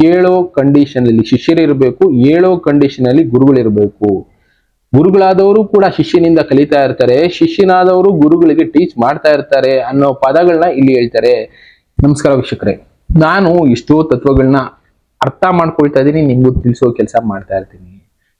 ಕೇಳೋ ಕಂಡೀಷನ್ ಅಲ್ಲಿ ಶಿಷ್ಯರಿರ್ಬೇಕು ಹೇಳೋ ಕಂಡೀಷನ್ ಅಲ್ಲಿ ಗುರುಗಳಿರಬೇಕು ಗುರುಗಳಾದವರು ಕೂಡ ಶಿಷ್ಯನಿಂದ ಕಲಿತಾ ಇರ್ತಾರೆ, ಶಿಷ್ಯನಾದವರು ಗುರುಗಳಿಗೆ ಟೀಚ್ ಮಾಡ್ತಾ ಇರ್ತಾರೆ ಅನ್ನೋ ಪದಗಳನ್ನ ಇಲ್ಲಿ ಹೇಳ್ತಾರೆ. ನಮಸ್ಕಾರ ವೀಕ್ಷಕರೇ, ನಾನು ಎಷ್ಟೋ ತತ್ವಗಳನ್ನ ಅರ್ಥ ಮಾಡ್ಕೊಳ್ತಾ ಇದ್ದೀನಿ, ನಿಮಗೂ ತಿಳಿಸೋ ಕೆಲಸ ಮಾಡ್ತಾ ಇರ್ತೀನಿ.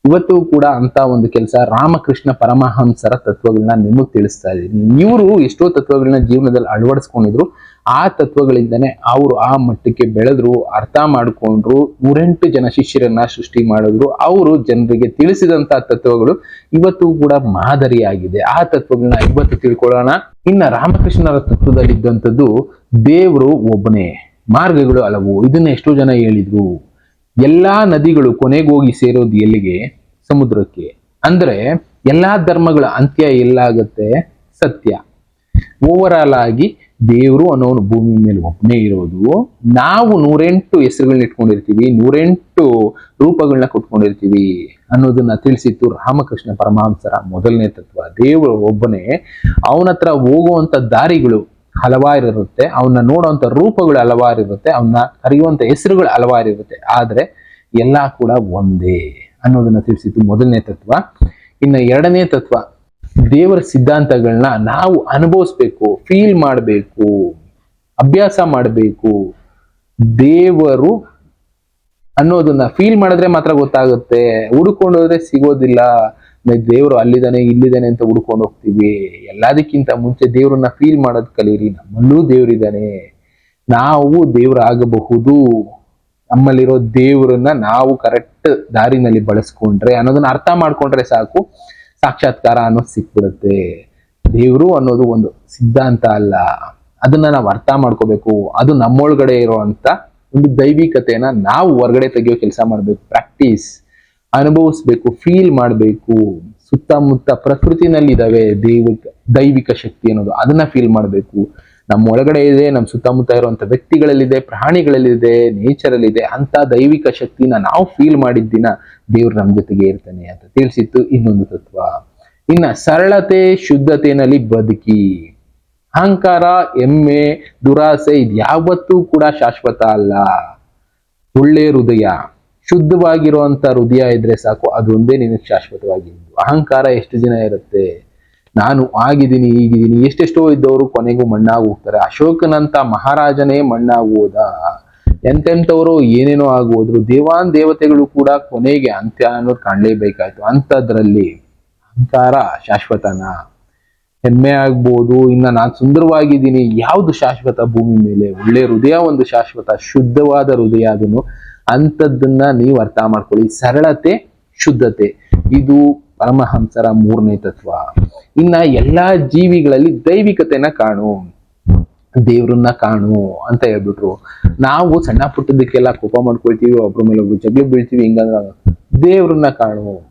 ಇವತ್ತು ಕೂಡ ಅಂತ ಒಂದು ಕೆಲಸ ರಾಮಕೃಷ್ಣ ಪರಮಹಂಸರ ತತ್ವಗಳನ್ನ ನಿಮಗೆ ತಿಳಿಸ್ತಾ ಇದ್ದೀನಿ. ಇವರು ಎಷ್ಟೋ ತತ್ವಗಳನ್ನ ಜೀವನದಲ್ಲಿ ಅಳವಡಿಸ್ಕೊಂಡಿದ್ರು ಆ ತತ್ವಗಳಿಂದನೇ ಅವರು ಆ ಮಟ್ಟಕ್ಕೆ ಬೆಳೆದ್ರು, ಅರ್ಥ ಮಾಡ್ಕೊಂಡ್ರು ನೂರೆಂಟು ಜನ ಶಿಷ್ಯರನ್ನ ಸೃಷ್ಟಿ ಮಾಡಿದ್ರು, ಅವರು ಜನರಿಗೆ ತಿಳಿಸಿದಂತ ತತ್ವಗಳು ಇವತ್ತು ಕೂಡ ಮಾದರಿಯಾಗಿದೆ. ಆ ತತ್ವಗಳನ್ನ ಇವತ್ತು ತಿಳ್ಕೊಳ್ಳೋಣ. ಇನ್ನ ರಾಮಕೃಷ್ಣರ ತತ್ವದಲ್ಲಿದ್ದಂಥದ್ದು ದೇವರು ಒಬ್ಬನೇ, ಮಾರ್ಗಗಳು ಹಲವು. ಇದನ್ನ ಎಷ್ಟೋ ಜನ ಹೇಳಿದ್ರು. ಎಲ್ಲಾ ನದಿಗಳು ಕೊನೆಗೋಗಿ ಸೇರೋದು ಎಲ್ಲಿಗೆ? ಸಮುದ್ರಕ್ಕೆ. ಅಂದ್ರೆ ಎಲ್ಲಾ ಧರ್ಮಗಳ ಅಂತ್ಯ ಎಲ್ಲಾಗತ್ತೆ ಸತ್ಯ. ಓವರ್ ಆಲ್ ಆಗಿ ದೇವರು ಅನ್ನೋನು ಭೂಮಿ ಮೇಲೆ ಒಬ್ಬನೇ ಇರೋದು. ನಾವು ನೂರೆಂಟು ಹೆಸರುಗಳನ್ನ ಇಟ್ಕೊಂಡಿರ್ತೀವಿ, ನೂರೆಂಟು ರೂಪಗಳನ್ನ ಕೊಟ್ಕೊಂಡಿರ್ತೀವಿ ಅನ್ನೋದನ್ನ ತಿಳಿಸಿತ್ತು ರಾಮಕೃಷ್ಣ ಪರಮಹಂಸರ ಮೊದಲನೇ ತತ್ವ. ದೇವರು ಒಬ್ಬನೇ, ಅವನ ಹತ್ರ ಹೋಗುವಂತ ದಾರಿಗಳು ಹಲವಾರು ಇರುತ್ತೆ ಅವನ್ನ ನೋಡುವಂತ ರೂಪಗಳು ಹಲವಾರು ಇರುತ್ತೆ ಅವನ್ನ ಕರೆಯುವಂತ ಹೆಸರುಗಳು ಹಲವಾರು ಇರುತ್ತೆ ಆದ್ರೆ ಎಲ್ಲಾ ಕೂಡ ಒಂದೇ ಅನ್ನೋದನ್ನ ತಿಳಿಸಿತ್ತು ಮೊದಲನೇ ತತ್ವ. ಇನ್ನು ಎರಡನೇ ತತ್ವ ದೇವರ ಸಿದ್ಧಾಂತಗಳನ್ನ ನಾವು ಅನುಭವಿಸ್ಬೇಕು ಫೀಲ್ ಮಾಡಬೇಕು, ಅಭ್ಯಾಸ ಮಾಡಬೇಕು. ದೇವರು ಅನ್ನೋದನ್ನ ಫೀಲ್ ಮಾಡಿದ್ರೆ ಮಾತ್ರ ಗೊತ್ತಾಗುತ್ತೆ. ಹುಡುಕೊಂಡು ಹೋದ್ರೆ ಸಿಗೋದಿಲ್ಲ. ದೇವರು ಅಲ್ಲಿದ್ದಾನೆ, ಇಲ್ಲಿದ್ದಾನೆ ಅಂತ ಹುಡ್ಕೊಂಡು ಹೋಗ್ತೀವಿ. ಎಲ್ಲದಕ್ಕಿಂತ ಮುಂಚೆ ದೇವರನ್ನ ಫೀಲ್ ಮಾಡೋದ್ ಕಲೀರಿ. ನಮ್ಮಲ್ಲೂ ದೇವರಿದ್ದಾನೆ. ನಾವು ದೇವ್ರಾಗಬಹುದು. ನಮ್ಮಲ್ಲಿರೋ ದೇವರನ್ನ ನಾವು ಕರೆಕ್ಟ್ ದಾರಿನಲ್ಲಿ ಬಳಸ್ಕೊಂಡ್ರೆ ಅನ್ನೋದನ್ನ ಅರ್ಥ ಮಾಡ್ಕೊಂಡ್ರೆ ಸಾಕು. ಸಾಕ್ಷಾತ್ಕಾರ ಅನ್ನೋದು ಸಿಕ್ಬಿಡುತ್ತೆ. ದೇವರು ಅನ್ನೋದು ಒಂದು ಸಿದ್ಧಾಂತ ಅಲ್ಲ. ಅದನ್ನ ನಾವು ಅರ್ಥ ಮಾಡ್ಕೋಬೇಕು. ಅದು ನಮ್ಮೊಳಗಡೆ ಇರುವಂತ ಒಂದು ದೈವಿಕತೆಯನ್ನ ನಾವು ಹೊರಗಡೆ ತೆಗೆಯೋ ಕೆಲಸ ಮಾಡಬೇಕು. ಪ್ರಾಕ್ಟೀಸ್. ಅನುಭವಿಸ್ಬೇಕು, ಫೀಲ್ ಮಾಡಬೇಕು. ಸುತ್ತಮುತ್ತ ಪ್ರಕೃತಿನಲ್ಲಿ ಇದಾವೆ ದೈವಿಕ ದೈವಿಕ ಶಕ್ತಿ ಅನ್ನೋದು. ಅದನ್ನ ಫೀಲ್ ಮಾಡಬೇಕು. ನಮ್ಮ ಒಳಗಡೆ ಇದೆ ನಮ್ಮ ಸುತ್ತಮುತ್ತ ಇರುವಂತ ವ್ಯಕ್ತಿಗಳಲ್ಲಿದೆ, ಪ್ರಾಣಿಗಳಲ್ಲಿದೆ ನೇಚರ್ ಅಲ್ಲಿ ಇದೆ ಅಂತ ದೈವಿಕ ಶಕ್ತಿನ ನಾವು ಫೀಲ್ ಮಾಡಿದ್ದಿನ ದೇವ್ರು ನಮ್ಮ ಜೊತೆಗೆ ಇರ್ತಾನೆ ಅಂತ ತಿಳಿಸಿತ್ತು ಇನ್ನೊಂದು ತತ್ವ. ಇನ್ನ ಸರಳತೆ, ಶುದ್ಧತೆನಲ್ಲಿ ಬದುಕಿ. ಅಹಂಕಾರ ಎಮ್ಮೆ ದುರಾಸೆ ಇದು ಯಾವತ್ತೂ ಕೂಡ ಶಾಶ್ವತ ಅಲ್ಲ. ಒಳ್ಳೆ ಹೃದಯ, ಶುದ್ಧವಾಗಿರುವಂತ ಹೃದಯ ಇದ್ರೆ ಸಾಕು, ಅದೊಂದೇ ನಿನಗೆ ಶಾಶ್ವತವಾಗಿದ್ದು ಅಹಂಕಾರ ಎಷ್ಟು ದಿನ ಇರುತ್ತೆ? ನಾನು ಆಗಿದ್ದೀನಿ, ಈಗಿದ್ದೀನಿ. ಎಷ್ಟೆಷ್ಟೋ ಇದ್ದವರು ಕೊನೆಗೂ ಮಣ್ಣಾಗಿ ಹೋಗ್ತಾರೆ. ಅಶೋಕನಂತ ಮಹಾರಾಜನೇ ಮಣ್ಣಾಗಿ ಹೋದ. ಎಂತೆಂಥವರು ಏನೇನೋ ಆಗೋದ್ರು ದೇವಾನ್ ದೇವತೆಗಳು ಕೂಡ ಕೊನೆಗೆ ಅಂತ್ಯ ಅನ್ನೋದು ಕಾಣಲೇಬೇಕಾಯ್ತು. ಅಂಥದ್ರಲ್ಲಿ ಅಹಂಕಾರ, ಶಾಶ್ವತನ. ಹೆಮ್ಮೆ ಆಗ್ಬೋದು. ಇನ್ನ ನಾನು ಸುಂದರವಾಗಿದ್ದೀನಿ. ಯಾವುದು ಶಾಶ್ವತ? ಭೂಮಿ ಮೇಲೆ. ಒಳ್ಳೆ ಹೃದಯ, ಒಂದು ಶಾಶ್ವತ. ಶುದ್ಧವಾದ ಹೃದಯ ಅದನ್ನು. ಅಂಥದ್ದನ್ನ ನೀವು ಅರ್ಥ ಮಾಡ್ಕೊಳ್ಳಿ. ಸರಳತೆ, ಶುದ್ಧತೆ. ಇದು ಪರಮಹಂಸರ ಮೂರನೇ ತತ್ವ. ಇನ್ನ ಎಲ್ಲಾ ಜೀವಿಗಳಲ್ಲಿ ದೈವಿಕತೆನ ಕಾಣು, ದೇವ್ರನ್ನ ಕಾಣು ಅಂತ ಹೇಳ್ಬಿಟ್ರು. ನಾವು ಸಣ್ಣ ಪುಟ್ಟದಕ್ಕೆಲ್ಲ ಕೋಪ ಮಾಡ್ಕೊಳ್ತೀವಿ, ಒಬ್ರ ಮೇಲೆ ಒಬ್ರು ಜಗಳ ಬೀಳ್ತೀವಿ, ಹಿಂಗಂದ್ರ ದೇವ್ರನ್ನ ಕಾಣು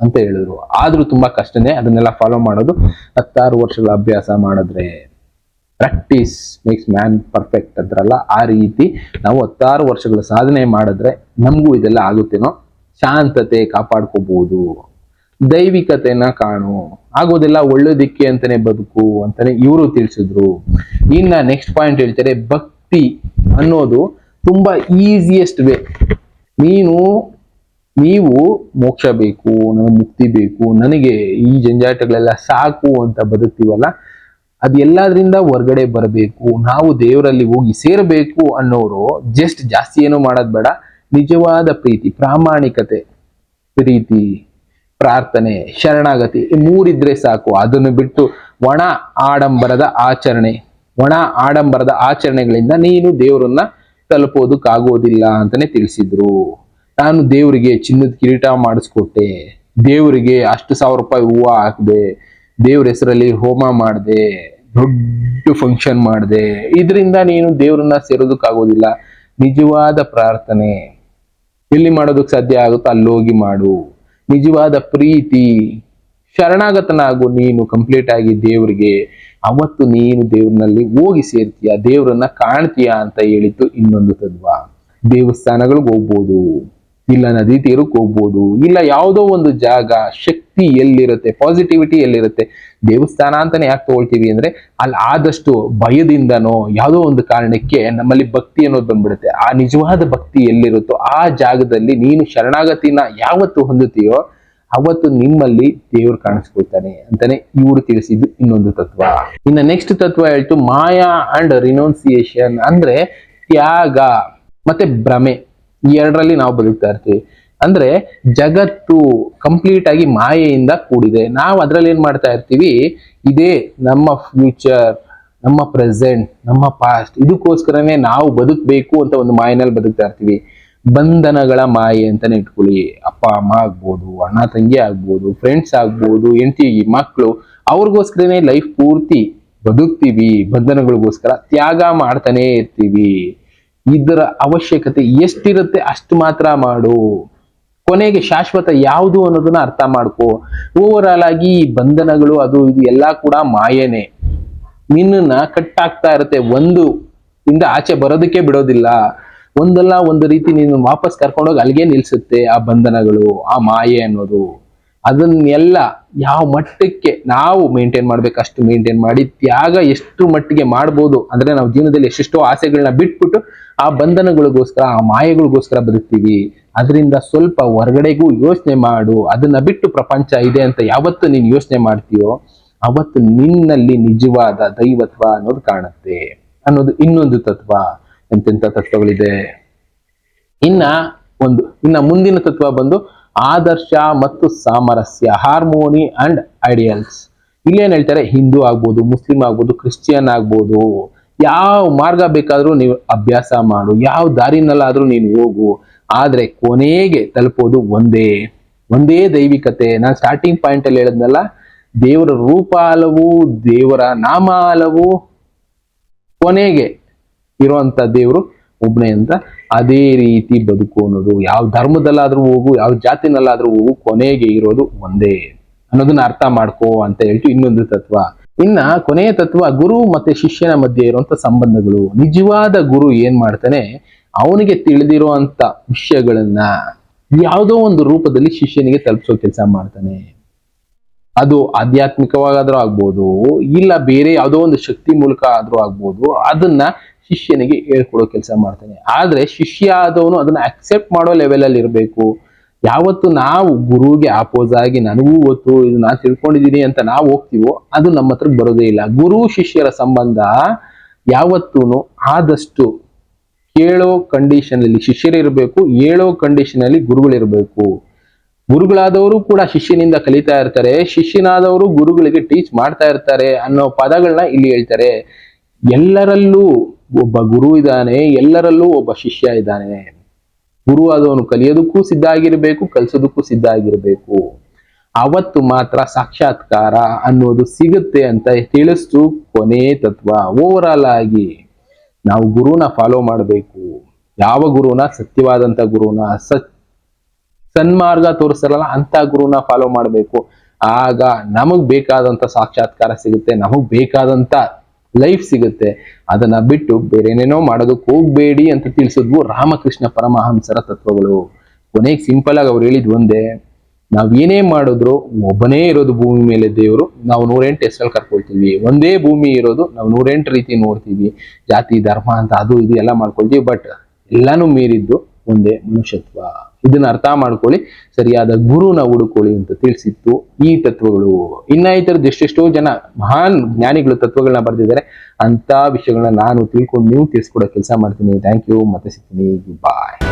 ಅಂತ ಹೇಳಿದ್ರು. ಆದ್ರೂ ತುಂಬಾ ಕಷ್ಟನೇ, ಅದನ್ನೆಲ್ಲ ಫಾಲೋ ಮಾಡೋದು ಹತ್ತಾರು ವರ್ಷಗಳ ಅಭ್ಯಾಸ ಮಾಡಿದ್ರೆ. ಪ್ರಾಕ್ಟೀಸ್ ಮೇಕ್ಸ್ ಮ್ಯಾನ್ ಪರ್ಫೆಕ್ಟ್ ಅಂತಾರಲ್ಲ ಆ ರೀತಿ ನಾವು ಹತ್ತಾರು ವರ್ಷಗಳ ಸಾಧನೆ ಮಾಡಿದ್ರೆ ನಮಗೂ ಇದೆಲ್ಲ ಆಗುತ್ತೇನೋ? ಶಾಂತತೆ ಕಾಪಾಡ್ಕೋಬಹುದು ದೈವಿಕತೆನ ಕಾಣು. ಆಗೋದೆಲ್ಲ ಒಳ್ಳೇದಿಕ್ಕೆ ಅಂತಾನೆ ಬದುಕು ಅಂತಾನೆ ಇವರು ತಿಳಿಸಿದ್ರು. ಇನ್ನ ನೆಕ್ಸ್ಟ್ ಪಾಯಿಂಟ್ ಹೇಳ್ತಾರೆ ಭಕ್ತಿ ಅನ್ನೋದು ತುಂಬಾ ಈಸಿಯೆಸ್ಟ್ ವೇ ನೀನು, ನೀವು ಮೋಕ್ಷ ಬೇಕು, ನನಗೆ ಮುಕ್ತಿ ಬೇಕು, ನನಗೆ ಈ ಜಂಜಾಟಗಳೆಲ್ಲ ಸಾಕು ಅಂತ ಬದುಕ್ತೀವಲ್ಲ, ಅದ್ ಎಲ್ಲಾದ್ರಿಂದ ಹೊರ್ಗಡೆ ಬರಬೇಕು, ನಾವು ದೇವರಲ್ಲಿ ಹೋಗಿ ಸೇರಬೇಕು ಅನ್ನೋರು ಜಸ್ಟ್ ಜಾಸ್ತಿ ಏನೂ ಮಾಡೋದು ಬೇಡ. ನಿಜವಾದ ಪ್ರೀತಿ, ಪ್ರಾಮಾಣಿಕತೆ, ಪ್ರೀತಿ. ಪ್ರಾರ್ಥನೆ, ಶರಣಾಗತಿ, ಈ ಮೂರಿದ್ರೆ ಸಾಕು. ಅದನ್ನು ಬಿಟ್ಟು ಒಣ ಆಡಂಬರದ ಆಚರಣೆ, ಒಣ ಆಡಂಬರದ ಆಚರಣೆಗಳಿಂದ ನೀನು ದೇವರನ್ನ ತಲುಪೋದಕ್ಕಾಗೋದಿಲ್ಲ ಅಂತಾನೆ ತಿಳಿಸಿದ್ರು. ನಾನು ದೇವರಿಗೆ ಚಿನ್ನದ ಕಿರೀಟ ಮಾಡಿಸ್ಕೊಟ್ಟೆ. ದೇವರಿಗೆ ಅಷ್ಟು ಸಾವಿರ ರೂಪಾಯಿ ಹೂವು ಹಾಕ್ದೆ, ದೇವ್ರ ಹೆಸರಲ್ಲಿ ಹೋಮ ಮಾಡಿದೆ, ದೊಡ್ಡ ಫಂಕ್ಷನ್ ಮಾಡಿದೆ. ಇದರಿಂದ ನೀನು ದೇವ್ರನ್ನ ಸೇರೋದಕ್ಕಾಗೋದಿಲ್ಲ ನಿಜವಾದ ಪ್ರಾರ್ಥನೆ. ಎಲ್ಲಿ ಮಾಡೋದಕ್ಕೆ ಸಾಧ್ಯ ಆಗುತ್ತೋ ಅಲ್ಲೋಗಿ ಮಾಡು. ನಿಜವಾದ ಪ್ರೀತಿ, ಶರಣಾಗತನಾಗು ನೀನು ಕಂಪ್ಲೀಟ್ ಆಗಿ ದೇವರಿಗೆ. ಅವತ್ತು ನೀನು ದೇವ್ರನಲ್ಲಿ ಹೋಗಿ ಸೇರ್ತೀಯ, ದೇವ್ರನ್ನ ಕಾಣ್ತೀಯ ಅಂತ ಹೇಳಿತ್ತು ಇನ್ನೊಂದು ತತ್ವ. ದೇವಸ್ಥಾನಗಳಿಗೆ ಹೋಗ್ಬೋದು, ಇಲ್ಲ ನದಿ ತೀರಕ್ಕೆ ಹೋಗ್ಬೋದು, ಇಲ್ಲ ಯಾವುದೋ ಒಂದು ಜಾಗ ಶಕ್ತಿ ಎಲ್ಲಿರುತ್ತೆ? ಪಾಸಿಟಿವಿಟಿ ಎಲ್ಲಿರುತ್ತೆ? ದೇವಸ್ಥಾನ ಅಂತಾನೆ ಯಾಕೆ ತಗೊಳ್ತೀವಿ ಅಂದ್ರೆ ಅಲ್ಲಿ ಆದಷ್ಟು ಭಯದಿಂದನೋ ಯಾವುದೋ ಒಂದು ಕಾರಣಕ್ಕೆ ನಮ್ಮಲ್ಲಿ ಭಕ್ತಿ ಅನ್ನೋದು ಬಂದ್ಬಿಡುತ್ತೆ. ಆ ನಿಜವಾದ ಭಕ್ತಿ ಎಲ್ಲಿರುತ್ತೋ ಆ ಜಾಗದಲ್ಲಿ ನೀನು ಶರಣಾಗತಿನ ಯಾವತ್ತು ಹೊಂದುತ್ತೀಯೋ ಅವತ್ತು ನಿಮ್ಮಲ್ಲಿ ದೇವರು ಕಾಣಿಸ್ಕೊಳ್ತಾನೆ ಅಂತಾನೆ ಇವರು ತಿಳಿಸಿದ್ದು ಇನ್ನೊಂದು ತತ್ವ. ಇನ್ನು ನೆಕ್ಸ್ಟ್ ತತ್ವ ಹೇಳ್ತು ಮಾಯಾ ಅಂಡ್ ರಿನೌನ್ಸಿಯೇಷನ್ ಅಂದ್ರೆ ತ್ಯಾಗ ಮತ್ತೆ ಭ್ರಮೆ. ಈ ಎರಡರಲ್ಲಿ ನಾವು ಬದುಕ್ತಾ ಇರ್ತೀವಿ. ಅಂದ್ರೆ ಜಗತ್ತು ಕಂಪ್ಲೀಟ್ ಆಗಿ ಮಾಯೆಯಿಂದ ಕೂಡಿದೆ. ನಾವು ಅದ್ರಲ್ಲಿ ಏನ್ ಮಾಡ್ತಾ ಇರ್ತೀವಿ? ಇದೇ ನಮ್ಮ ಫ್ಯೂಚರ್ ನಮ್ಮ ಪ್ರೆಸೆಂಟ್ ನಮ್ಮ ಪಾಸ್ಟ್ ಇದಕ್ಕೋಸ್ಕರನೇ ನಾವು ಬದುಕಬೇಕು ಅಂತ ಒಂದು ಮಾಯನಲ್ಲಿ ಬದುಕ್ತಾ ಇರ್ತೀವಿ. ಬಂಧನಗಳ ಮಾಯೆ ಅಂತಾನೆ ಇಟ್ಕೊಳ್ಳಿ. ಅಪ್ಪ, ಅಮ್ಮ ಆಗ್ಬೋದು, ಅಣ್ಣ, ತಂಗಿ ಆಗ್ಬೋದು ಫ್ರೆಂಡ್ಸ್ ಆಗ್ಬೋದು, ಹೆಂಡತಿ ಮಕ್ಕಳು ಅವ್ರಿಗೋಸ್ಕರನೇ ಲೈಫ್ ಪೂರ್ತಿ ಬದುಕ್ತೀವಿ. ಬಂಧನಗಳಿಗೋಸ್ಕರ ತ್ಯಾಗ ಮಾಡ್ತಾನೆ ಇರ್ತೀವಿ. ಇದರ ಅವಶ್ಯಕತೆ ಎಷ್ಟಿರುತ್ತೆ ಅಷ್ಟು ಮಾತ್ರ ಮಾಡು. ಕೊನೆಗೆ ಶಾಶ್ವತ ಯಾವುದು ಅನ್ನೋದನ್ನ ಅರ್ಥ ಮಾಡ್ಕೋ. ಓವರ್ ಆಲ್ ಆಗಿ ಈ ಬಂಧನಗಳು ಅದು ಇದು ಎಲ್ಲ ಕೂಡ ಮಾಯೇನೆ. ನಿನ್ನನ್ನ ಆಗ್ತಾ ಇರುತ್ತೆ ಒಂದು ಇಂದ ಆಚೆ ಬರೋದಕ್ಕೆ ಬಿಡೋದಿಲ್ಲ. ಒಂದಲ್ಲ ಒಂದು ರೀತಿ ನೀನು ವಾಪಸ್ ಕರ್ಕೊಂಡೋಗಿ ಅಲ್ಲಿಗೆ ನಿಲ್ಸುತ್ತೆ ಆ ಬಂಧನಗಳು, ಆ ಮಾಯೆ ಅನ್ನೋದು. ಅದನ್ನೆಲ್ಲ ಯಾವ ಮಟ್ಟಕ್ಕೆ ನಾವು ಮೇಂಟೈನ್ ಮಾಡ್ಬೇಕು, ಅಷ್ಟು ಮೇಂಟೈನ್ ಮಾಡಿ ತ್ಯಾಗ ಎಷ್ಟು ಮಟ್ಟಿಗೆ ಮಾಡ್ಬೋದು ಅಂದ್ರೆ ನಾವು ಜೀವನದಲ್ಲಿ ಎಷ್ಟೆಷ್ಟೋ ಆಸೆಗಳನ್ನ ಬಿಟ್ಬಿಟ್ಟು ಆ ಬಂಧನಗಳಿಗೋಸ್ಕರ, ಆ ಮಾಯೆಗಳಿಗೋಸ್ಕರ ಬದುಕ್ತೀವಿ. ಅದರಿಂದ ಸ್ವಲ್ಪ ಹೊರಗಡೆಗೂ ಯೋಚನೆ ಮಾಡು, ಅದನ್ನ ಬಿಟ್ಟು ಪ್ರಪಂಚ ಇದೆ ಅಂತ ಯಾವತ್ತು ನೀನು ಯೋಚನೆ ಮಾಡ್ತೀಯೋ ಅವತ್ತು ನಿನ್ನಲ್ಲಿ ನಿಜವಾದ ದೈವತ್ವ ಅನ್ನೋದು ಕಾಣುತ್ತೆ ಅನ್ನೋದು ಇನ್ನೊಂದು ತತ್ವ. ಎಂತೆಂಥ ತತ್ವಗಳಿದೆ? ಇನ್ನ ಒಂದು, ಇನ್ನ ಮುಂದಿನ ತತ್ವ ಬಂದು ಆದರ್ಶ ಮತ್ತು ಸಾಮರಸ್ಯ, ಹಾರ್ಮೋನಿ ಅಂಡ್ ಐಡಿಯಲ್ಸ್. ಇಲ್ಲೇನು ಹೇಳ್ತಾರೆ? ಹಿಂದೂ ಆಗ್ಬೋದು, ಮುಸ್ಲಿಂ ಆಗ್ಬೋದು, ಕ್ರಿಶ್ಚಿಯನ್ ಆಗ್ಬೋದು. ಯಾವ ಮಾರ್ಗ ಬೇಕಾದ್ರೂ ನೀವು ಅಭ್ಯಾಸ ಮಾಡು, ಯಾವ ದಾರಿನಲ್ಲಾದ್ರೂ ನೀನು ಹೋಗು. ಆದ್ರೆ ಕೊನೆಗೆ ತಲುಪೋದು ಒಂದೇ ಒಂದೇ ದೈವಿಕತೆ. ನಾನು ಸ್ಟಾರ್ಟಿಂಗ್ ಪಾಯಿಂಟ್ ಅಲ್ಲಿ ಹೇಳಿದ್ನಲ್ಲ, ದೇವರ ರೂಪ ಹಲವು ದೇವರ ನಾಮ ಹಲವು ಕೊನೆಗೆ ಇರುವಂತ ದೇವರು ಒಬ್ಬನೇ ಅಂತ ಅದೇ ರೀತಿ ಬದುಕು ಅನ್ನೋದು. ಯಾವ ಧರ್ಮದಲ್ಲಾದ್ರೂ ಹೋಗು, ಯಾವ ಜಾತಿನಲ್ಲಾದ್ರೂ ಹೋಗು, ಕೊನೆಗೆ ಇರೋದು ಒಂದೇ. ಅನ್ನೋದನ್ನ ಅರ್ಥ ಮಾಡ್ಕೋ ಅಂತ ಹೇಳ್ತು ಇನ್ನೊಂದು ತತ್ವ. ಇನ್ನ ಕೊನೆಯ ತತ್ವ ಗುರು ಮತ್ತೆ ಶಿಷ್ಯನ ಮಧ್ಯೆ ಇರುವಂತ ಸಂಬಂಧಗಳು. ನಿಜವಾದ ಗುರು ಏನ್ ಮಾಡ್ತಾನೆ ಅವನಿಗೆ ತಿಳಿದಿರುವಂತ ವಿಷಯಗಳನ್ನ ಯಾವುದೋ ಒಂದು ರೂಪದಲ್ಲಿ ಶಿಷ್ಯನಿಗೆ ತಲುಪಿಸೋ ಕೆಲಸ ಮಾಡ್ತಾನೆ. ಅದು ಆಧ್ಯಾತ್ಮಿಕವಾಗಾದ್ರೂ ಆಗ್ಬೋದು, ಇಲ್ಲ ಬೇರೆ ಯಾವುದೋ ಒಂದು ಶಕ್ತಿ ಮೂಲಕ ಆದ್ರೂ ಆಗ್ಬೋದು, ಅದನ್ನ ಶಿಷ್ಯನಿಗೆ ಹೇಳ್ಕೊಡೋ ಕೆಲಸ ಮಾಡ್ತಾನೆ. ಆದ್ರೆ ಶಿಷ್ಯ ಆದವನು ಅದನ್ನ ಅಕ್ಸೆಪ್ಟ್ ಮಾಡೋ ಲೆವೆಲ್ ಅಲ್ಲಿ ಇರಬೇಕು. ಯಾವತ್ತು ನಾವು ಗುರುಗೆ ಆಪೋಸ್ ಆಗಿ ನನಗೂ ಗೊತ್ತು, ಇದು ನಾನು ತಿಳ್ಕೊಂಡಿದ್ದೀನಿ ಅಂತ ನಾವು ಹೋಗ್ತೀವೋ, ಅದು ನಮ್ಮ ಹತ್ರ ಬರೋದೇ ಇಲ್ಲ. ಗುರು ಶಿಷ್ಯರ ಸಂಬಂಧ ಯಾವತ್ತೂ ಆದಷ್ಟು ಕೇಳೋ ಕಂಡೀಷನ್ ಅಲ್ಲಿ ಶಿಷ್ಯರಿರ್ಬೇಕು ಹೇಳೋ ಕಂಡೀಷನ್ ಅಲ್ಲಿ ಗುರುಗಳಿರ್ಬೇಕು ಗುರುಗಳಾದವರು ಕೂಡ ಶಿಷ್ಯನಿಂದ ಕಲಿತಾ ಇರ್ತಾರೆ, ಶಿಷ್ಯನಾದವರು ಗುರುಗಳಿಗೆ ಟೀಚ್ ಮಾಡ್ತಾ ಇರ್ತಾರೆ ಅನ್ನೋ ಪದಗಳನ್ನ ಇಲ್ಲಿ ಹೇಳ್ತಾರೆ. ಎಲ್ಲರಲ್ಲೂ ಒಬ್ಬ ಗುರು ಇದ್ದಾನೆ, ಎಲ್ಲರಲ್ಲೂ ಒಬ್ಬ ಶಿಷ್ಯ ಇದ್ದಾನೆ. ಗುರು ಆದವನು ಕಲಿಯೋದಕ್ಕೂ ಸಿದ್ಧ ಆಗಿರಬೇಕು, ಕಲಿಸೋದಕ್ಕೂ ಸಿದ್ಧ ಆಗಿರಬೇಕು. ಅವತ್ತು ಮಾತ್ರ ಸಾಕ್ಷಾತ್ಕಾರ ಅನ್ನೋದು ಸಿಗುತ್ತೆ ಅಂತ ತಿಳಿಸ್ತು ಕೊನೆ ತತ್ವ ಓವರ್ ಆಗಿ. ನಾವು ಗುರುನ ಫಾಲೋ ಮಾಡಬೇಕು. ಯಾವ ಗುರುನ? ಸತ್ಯವಾದಂತ ಗುರುನ, ಸತ್, ಸನ್ಮಾರ್ಗ ತೋರಿಸ್ತಾರಲ್ಲ ಅಂತ ಗುರುನ ಫಾಲೋ ಮಾಡಬೇಕು. ಆಗ ನಮಗ್ ಬೇಕಾದಂತ ಸಾಕ್ಷಾತ್ಕಾರ ಸಿಗುತ್ತೆ, ನಮಗ್ ಬೇಕಾದಂತ ಲೈಫ್ ಸಿಗುತ್ತೆ. ಅದನ್ನ ಬಿಟ್ಟು ಬೇರೆನೇನೋ ಮಾಡೋದಕ್ಕೆ ಹೋಗ್ಬೇಡಿ ಅಂತ ತಿಳಿಸಿದ್ವು ರಾಮಕೃಷ್ಣ ಪರಮಹಂಸರ ತತ್ವಗಳು. ಕೊನೆಗೆ ಸಿಂಪಲ್ ಆಗಿ ಅವ್ರು ಹೇಳಿದ್ ಒಂದೇ ನಾವ್ ಏನೇ ಮಾಡಿದ್ರು ಒಬ್ಬನೇ ಇರೋದು ಭೂಮಿ ಮೇಲೆ ದೇವರು, ನಾವು ನೂರೆಂಟು ಹೆಸರಲ್ಲಿ ಕರ್ಕೊಳ್ತೀವಿ. ಒಂದೇ ಭೂಮಿ ಇರೋದು, ನಾವು ನೂರೆಂಟು ರೀತಿ ನೋಡ್ತೀವಿ. ಜಾತಿ, ಧರ್ಮ ಅಂತ ಅದು ಇದು ಎಲ್ಲ ಮಾಡ್ಕೊಳ್ತೀವಿ. ಬಟ್ ಎಲ್ಲಾನು ಮೀರಿದ್ದು ಒಂದೇ ಮನುಷ್ಯತ್ವ. ಇದನ್ನ ಅರ್ಥ ಮಾಡ್ಕೊಳ್ಳಿ. ಸರಿಯಾದ ಗುರುನ ಹುಡುಕೊಳ್ಳಿ ಅಂತ ತಿಳಿಸಿತ್ತು ಈ ತತ್ವಗಳು. ಇನ್ನ ಈ ಥರದ್ದು ಎಷ್ಟೆಷ್ಟೋ ಜನ ಮಹಾನ್ ಜ್ಞಾನಿಗಳು ತತ್ವಗಳನ್ನ ಬರೆದಿದ್ದಾರೆ. ಅಂತ ವಿಷಯಗಳನ್ನ ನಾನು ತಿಳ್ಕೊಂಡು ನೀವು ತಿಳಿಸ್ಕೊಡೋ ಕೆಲಸ ಮಾಡ್ತೀನಿ. ಥ್ಯಾಂಕ್ ಯು ಮತ್ತೆ ಸಿಗ್ತೀನಿ. ಬಾಯ್